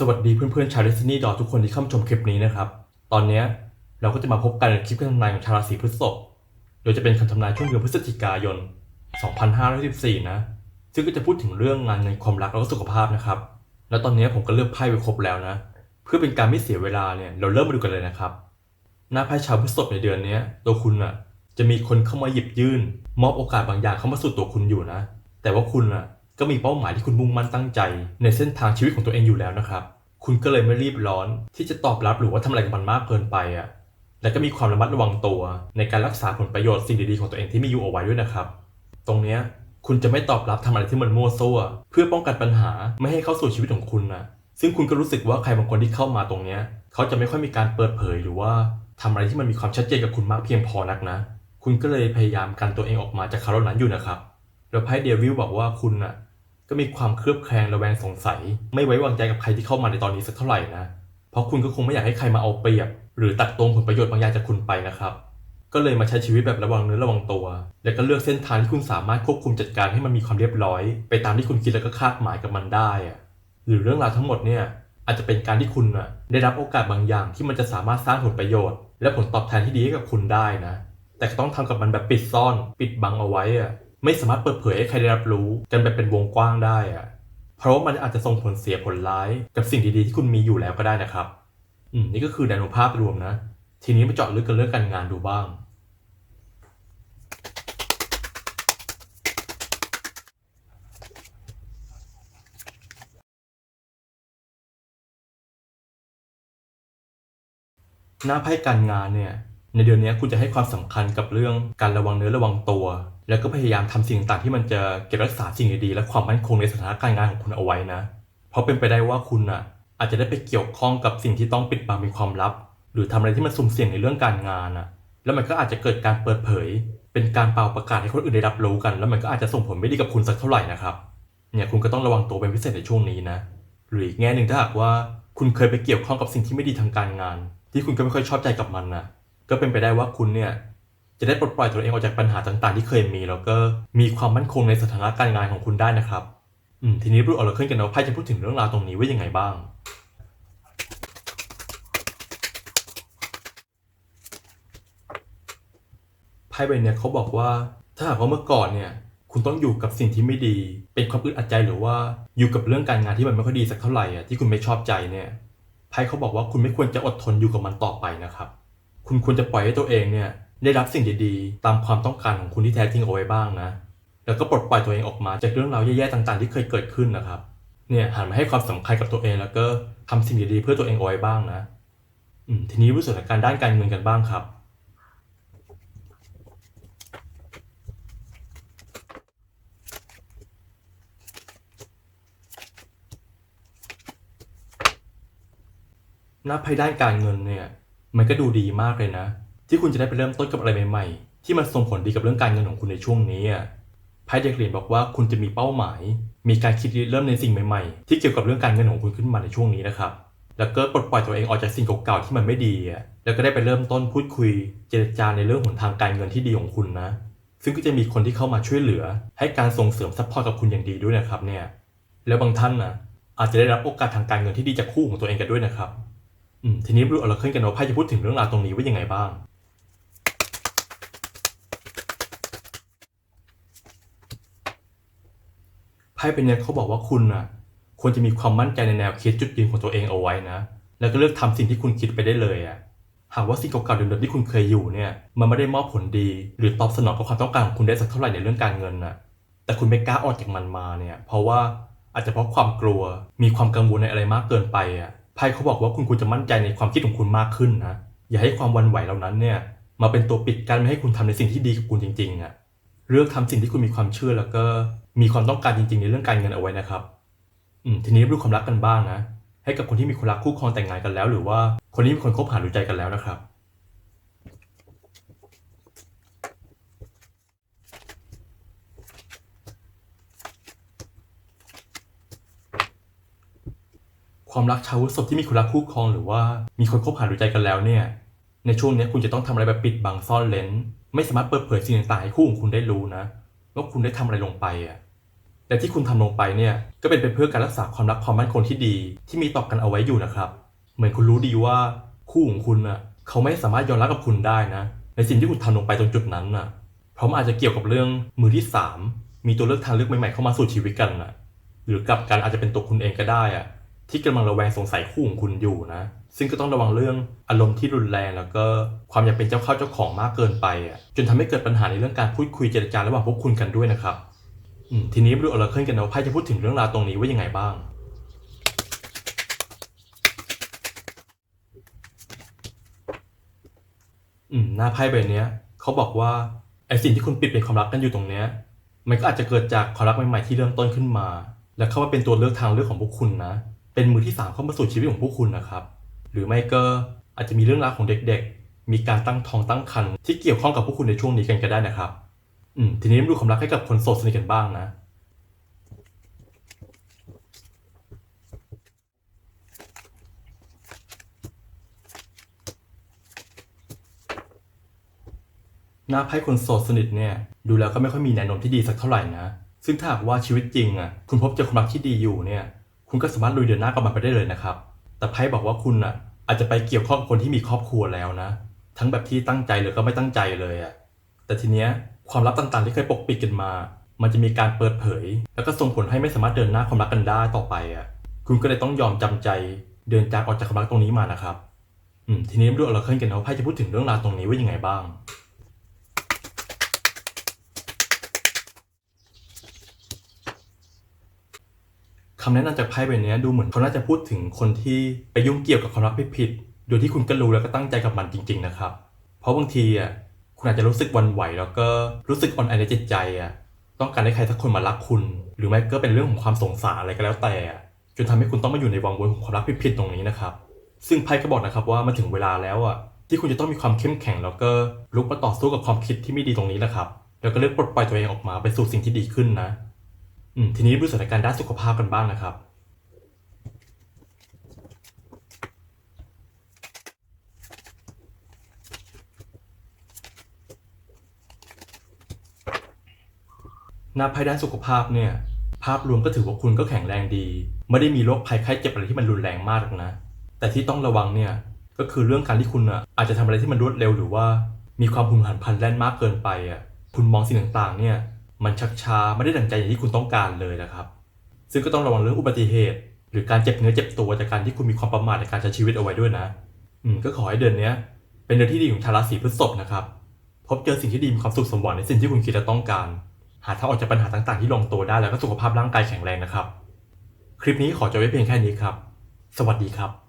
สวัสดีเพื่อนๆชาว Destiny ดอทุกคนที่เข้ามาชมคลิปนี้นะครับ ตอนนี้เราก็จะมาพบกันในคลิปคำทำนายของชาวราศีพฤษภโดยจะเป็นคำทำนายช่วงเดือนพฤศจิกายน 2514 นะ ซึ่งก็จะพูดถึงเรื่องงานเงินความรักแล้วก็สุขภาพนะครับ แล้วตอนนี้ผมก็เลือกไพ่ไว้ครบแล้วนะ เพื่อเป็นการไม่เสียเวลาเนี่ยเราเริ่มมาดูกันเลยนะครับ หน้าไพ่ชาวพฤษภในเดือนนี้ตัวคุณอะจะมีคนเข้ามาหยิบยื่น มอบโอกาสบางอย่างเข้ามาสู่ตัวคุณอยู่นะ แต่ว่าคุณอะ ก็มีเป้าหมายที่คุณมุ่งมั่นตั้งใจ ในเส้นทางชีวิตของตัวเองอยู่แล้วนะครับ คุณก็เลยไม่รีบร้อน ที่จะตอบรับหรือว่าทำอะไรกับมันมากเกินไปอะและก็มีความระมัดระวังตัว ในการรักษาผลประโยชน์สิ่งดีๆของตัวเองที่มีอยู่เอาไว้ด้วยนะครับ ตรงเนี้ยคุณจะไม่ตอบรับทำอะไรที่มันมั่วซั่ว เพื่อป้องกันปัญหาไม่ให้เข้าสู่ชีวิตของคุณนะซึ่งคุณก็รู้สึกว่าใครบางคนที่เข้ามาตรงเนี้ยเขาจะไม่ค่อยมีการเปิดเผยหรือว่าทำอะไรที่มันมีความชัดเจนกับคุณมากเพียงพอนักนะ คุณก็เลยพยายามกันตัวเองออกมาจากเขาเหล่านั้นอยู่นะครับแล้วไพ่เดวิลบอกว่าคุณน่ะ ก็มีความเครือบแคลงระแวงสงสัย ไม่ไว้วางใจกับใครที่เข้ามาในตอนนี้สักเท่าไหร่นะ เพราะคุณก็คงไม่อยากให้ใครมาเอาเปรียบ หรือตัดตรงผลประโยชน์บางอย่างจากคุณไปนะครับ ก็เลยมาใช้ชีวิตแบบระวังเนื้อระวังตัว และก็เลือกเส้นทางที่คุณสามารถควบคุมจัดการให้มันมีความเรียบร้อย ไปตามที่คุณคิดแล้วก็คาดหมายกับมันได้อะหรือเรื่องราวทั้งหมดเนี่ยอาจจะเป็นการที่คุณน่ะได้รับโอกาสบางอย่างที่มันจะสามารถสร้างผลประโยชน์ และผลตอบแทนที่ดีให้กับคุณได้นะ แต่ก็ต้องทำกับมันแบบปิดซ่อน ปิดบังเอาไว้อะ ไม่สามารถเปิดเผยให้ใครได้รับรู้กันแบบเป็นวงกว้างได้อะเพราะว่ามันอาจจะส่งผลเสียผลร้ายกับสิ่งดีๆที่คุณมีอยู่แล้วก็ได้นะครับ อืมนี่ก็คือแนวโน้มภาพรวมนะ ทีนี้มาเจาะลึกกันเรื่องการงานดูบ้าง หน้าไพ่การงานเนี่ย ในเดือนนี้คุณจะให้ความสำคัญกับเรื่องการระวังเนื้อระวังตัว แล้วก็พยายามทำสิ่งต่างๆที่มันจะเก็บรักษาสิ่งดีๆและความมั่นคงในสถานการณ์งานของคุณเอาไว้นะ เพราะเป็นไปได้ว่าคุณอะอาจจะได้ไปเกี่ยวข้องกับสิ่งที่ต้องปิดบังเป็นความลับ หรือทำอะไรที่มันสุ่มเสี่ยงในเรื่องการงานอะ แล้วมันก็อาจจะเกิดการเปิดเผย เป็นการเป่าประกาศให้คนอื่นได้รับรู้กัน แล้วมันก็อาจจะส่งผลไม่ดีกับคุณสักเท่าไหร่นะครับ เนี่ยคุณก็ต้องระวังตัวเป็นพิเศษในช่วงนี้นะ หรืออีกแง่หนึ่งถ้าหากว่าคุณเคยไปเกี่ยวข้องกับสิ่งที่ไม่ดีทางการงาน ที่คุณก็ไม่ค่อยชอบใจกับมันนะก็เป็นไปได้ว่าคุณเนี่ย จะได้ปลดปล่อยตัวเองออกจากปัญหาต่างๆ ที่เคยมี แล้วก็มีความมั่นคงในสถานะการงานของคุณได้นะครับอืมทีนี้รู้เอาเราขึ้นกันว่าไพ่จะพูดถึงเรื่องราวตรงนี้ว่ายังไงบ้าง ไพ่ใบเนี้ยเขาบอกว่า ถ้าหากว่าเมื่อก่อนเนี่ยคุณต้องอยู่กับสิ่งที่ไม่ดี เป็นความอึดอัดใจหรือว่าอยู่กับเรื่องการงานที่มันไม่ค่อยดีสักเท่าไหร่อะที่คุณไม่ชอบใจเนี่ยไพ่เขาบอกว่าคุณไม่ควรจะอดทนอยู่กับมันต่อไปนะครับ คุณควรจะปล่อยให้ตัวเองเนี่ย ได้รับสิ่งดีๆ ตามความต้องการของคุณที่แท้จริงเอาไว้บ้างนะ แล้วก็ปลดปล่อยตัวเองออกมาจากเรื่องราวแย่ๆต่างๆ ที่เคยเกิดขึ้นนะครับ เนี่ยหันมาให้ความสำคัญกับตัวเองแล้วก็ทำสิ่งดีๆเพื่อตัวเองเอาไว้บ้างนะอืมทีนี้รู้สถานการณ์ด้านการเงินกันบ้างครับ หน้าไพ่ด้านการเงินเนี่ย มันก็ดูดีมากเลยนะ ที่คุณจะได้ไปเริ่มต้นกับอะไรใหม่ๆ ที่มันส่งผลดีกับเรื่องการเงินของคุณในช่วงนี้อะไพ่เด็กเหรียญบอกว่าคุณจะมีเป้าหมาย มีการคิดเริ่มในสิ่งใหม่ๆ ที่เกี่ยวกับเรื่องการเงินของคุณขึ้นมาในช่วงนี้นะครับ แล้วก็ปลดปล่อยตัวเองออกจากสิ่งเก่าๆที่มันไม่ดีอะแล้วก็ได้ไปเริ่มต้นพูดคุย เจรจาในเรื่องหนทางการเงินที่ดีของคุณนะ ซึ่งก็จะมีคนที่เข้ามาช่วยเหลือ ให้การส่งเสริมซัพพอร์ตกับคุณอย่างดีด้วยนะครับเนี่ย แล้วบางท่านนะอาจจะได้รับโอกาสทางการเงินที่ดีจากคู่ของตัวเองกันด้วยนะครับ อืม ทีนี้รู้อาเรขึ้นกันว่าไพ่จะพูดถึงเรื่องราวตรงนี้ว่ายังไงบ้าง ไพ่เป็นเนี่ยเขาบอกว่าคุณน่ะควรจะมีความมั่นใจในแนวคิดจุดยืนของตัวเองเอาไว้นะ แล้วก็เลือกทำสิ่งที่คุณคิดไปได้เลยอะหากว่าสิ่งเก่าๆเดิมๆที่คุณเคยอยู่เนี่ย มันไม่ได้มอบผลดี หรือตอบสนองกับความต้องการของคุณได้สักเท่าไหร่ในเรื่องการเงินน่ะ แต่คุณไม่กล้าออกจากมันมาเนี่ย เพราะว่าอาจจะเพราะความกลัว มีความกังวลในอะไรมากเกินไปอะไพ่เขาบอกว่าคุณควรจะมั่นใจในความคิดของคุณมากขึ้นนะ อย่าให้ความวันไหวเหล่านั้นเนี่ย มาเป็นตัวปิดกั้นไม่ให้คุณทำในสิ่งที่ดีกับคุณจริงๆอะ เลือกทำสิ่งที่คุณมีความเชื่อแล้วก็ มีความต้องการจริงๆ ในเรื่องการเงินเอาไว้นะครับ อืมทีนี้รู้ความรักกันบ้างนะ ให้กับคนที่มีคนรักคู่ครองแต่งงานกันแล้ว หรือว่าคนที่มีคนคบหาดูใจกันแล้วนะครับ ความรักชาวพฤษภที่มีคนรักคู่ครอง หรือว่ามีคนคบหาดูใจกันแล้วเนี่ย ในช่วงนี้คุณจะต้องทำอะไรแบบปิดบังซ่อนเลนไม่สามารถเปิดเผยสิ่งต่างๆให้คู่ของคุณได้รู้นะว่าคุณได้ทำอะไรลงไปอะ และที่คุณทำลงไปเนี่ยก็เป็นไปเพื่อการรักษาความรักความมั่นคงที่ดี ที่มีต่อกันเอาไว้อยู่นะครับ เหมือนคุณรู้ดีว่าคู่ของคุณน่ะเขาไม่สามารถยอมรับกับคุณได้นะ ในสิ่งที่คุณทำลงไปตรงจุดนั้นน่ะเพราะมันอาจจะเกี่ยวกับเรื่องมือที่สามมีตัวเลือกทางเลือกใหม่ๆเข้ามาสู่ชีวิตกันน่ะ หรือกับกันอาจจะเป็นตัวคุณเองก็ได้อะที่กำลังระแวงสงสัยคู่ของคุณอยู่นะ ซึ่งก็ต้องระวังเรื่องอารมณ์ที่รุนแรงแล้วก็ความอยากเป็นเจ้าเข้าเจ้าของมากเกินไปอะจนทำให้เกิดปัญหาในเรื่องการพูดคุยเจรจาระหว่างพวกคุณกันด้วยนะครับ อืมทีนี้มาดูอราเคิลกันนะว่าไพ่จะพูดถึงเรื่องราวตรงนี้ว่ายังไงบ้าง อืมหน้าไพ่ใบเนี้ยเขาบอกว่าไอสิ่งที่คุณปิดเป็นความรักกันอยู่ตรงเนี้ยมันก็อาจจะเกิดจากความรักใหม่ๆที่เริ่มต้นขึ้นมา และเข้ามาเป็นตัวเลือกทางเลือกของพวกคุณนะ เป็นมือที่สามเข้ามาสู่ชีวิตของพวกคุณนะครับ หรือไม่ก็อาจจะมีเรื่องราวของเด็กๆ มีการตั้งท้องตั้งครรภ์ที่เกี่ยวข้องกับพวกคุณในช่วงนี้กันก็ได้นะครับ อืมทีนี้มาดูความรักให้กับคนโสดสนิทกันบ้างนะ หน้าไพ่คนโสดสนิทเนี่ย ดูแล้วก็ไม่ค่อยมีแนวโน้มที่ดีสักเท่าไหร่นะ ซึ่งถ้าหากว่าชีวิตจริงอะคุณพบเจอความรักที่ดีอยู่เนี่ย คุณก็สามารถลุยเดินหน้ากับมันไปได้เลยนะครับ แต่ไพ่บอกว่าคุณอะ อาจจะไปเกี่ยวข้องกับคนที่มีครอบครัวแล้วนะ ทั้งแบบที่ตั้งใจหรือก็ไม่ตั้งใจเลยอะแต่ทีเนี้ย ความลับต่างๆ ที่เคยปกปิดกันมา มันจะมีการเปิดเผย แล้วก็ส่งผลให้ไม่สามารถเดินหน้าความรักกันได้ต่อไปอะ คุณก็เลยต้องยอมจำใจเดินจากออกจากความรักตรงนี้มานะครับ อืมทีนี้ดูเราเคลื่อนกันนะว่าไพ่จะพูดถึงเรื่องราวตรงนี้ว่ายังไงบ้างคำแนะนำจากไพ่ใบเนี้ยดูเหมือนเขาน่าจะพูดถึงคนที่ไปยุ่งเกี่ยวกับความรักผิดๆโดยที่คุณก็รู้แล้วก็ตั้งใจกับมันจริง ๆ นะครับ เพราะบางทีอะ คุณอาจจะรู้สึกวันไหวแล้วก็รู้สึกอ่อนแอในจิตใจอะต้องการให้ใครสักคนมารักคุณ หรือไม่ก็เป็นเรื่องของความสงสารอะไรก็แล้วแต่อะจนทำให้คุณต้องมาอยู่ในวังวนของความรักผิดๆตรงนี้นะครับ ซึ่งไพ่ก็บอกนะครับว่ามาถึงเวลาแล้วอะที่คุณจะต้องมีความเข้มแข็งแล้วก็ลุกมาต่อสู้กับความคิดที่ไม่ดีตรงนี้นะครับแล้วก็เลือกปลดปล่อยตัวเองออกมาไปสู่สิ่งที่ดีขึ้นนะอืมทีนี้ดูสถานการณ์ด้านสุขภาพกันบ้างนะครับ หน้าไพ่ด้านสุขภาพเนี่ยภาพรวมก็ถือว่าคุณก็แข็งแรงดี ไม่ได้มีโรคภัยไข้เจ็บอะไรที่มันรุนแรงมากหรอกนะ แต่ที่ต้องระวังเนี่ยก็คือเรื่องการที่คุณอะอาจจะทำอะไรที่มันรวดเร็วหรือว่า มีความหุนหันพลันแล่นมากเกินไปอะคุณมองสิ่งต่างๆเนี่ยมันชักช้าไม่ได้ดังใจอย่างที่คุณต้องการเลยนะครับ ซึ่งก็ต้องระวังเรื่องอุบัติเหตุ หรือการเจ็บเนื้อเจ็บตัวจากการที่คุณมีความประมาทในการใช้ชีวิตเอาไว้ด้วยนะ อืมก็ขอให้เดือนนี้เป็นเดือนที่ดีของชาวราศีพฤษภนะครับ พบเจอสิ่งที่ดีมีความสุขสมหวังในสิ่งที่คุณคิดและต้องการ หาทางออกจากปัญหาต่างๆ ที่ลงตัวได้แล้วก็สุขภาพร่างกายแข็งแรงนะครับ คลิปนี้ขอจบไว้เพียงแค่นี้ครับ สวัสดีครับ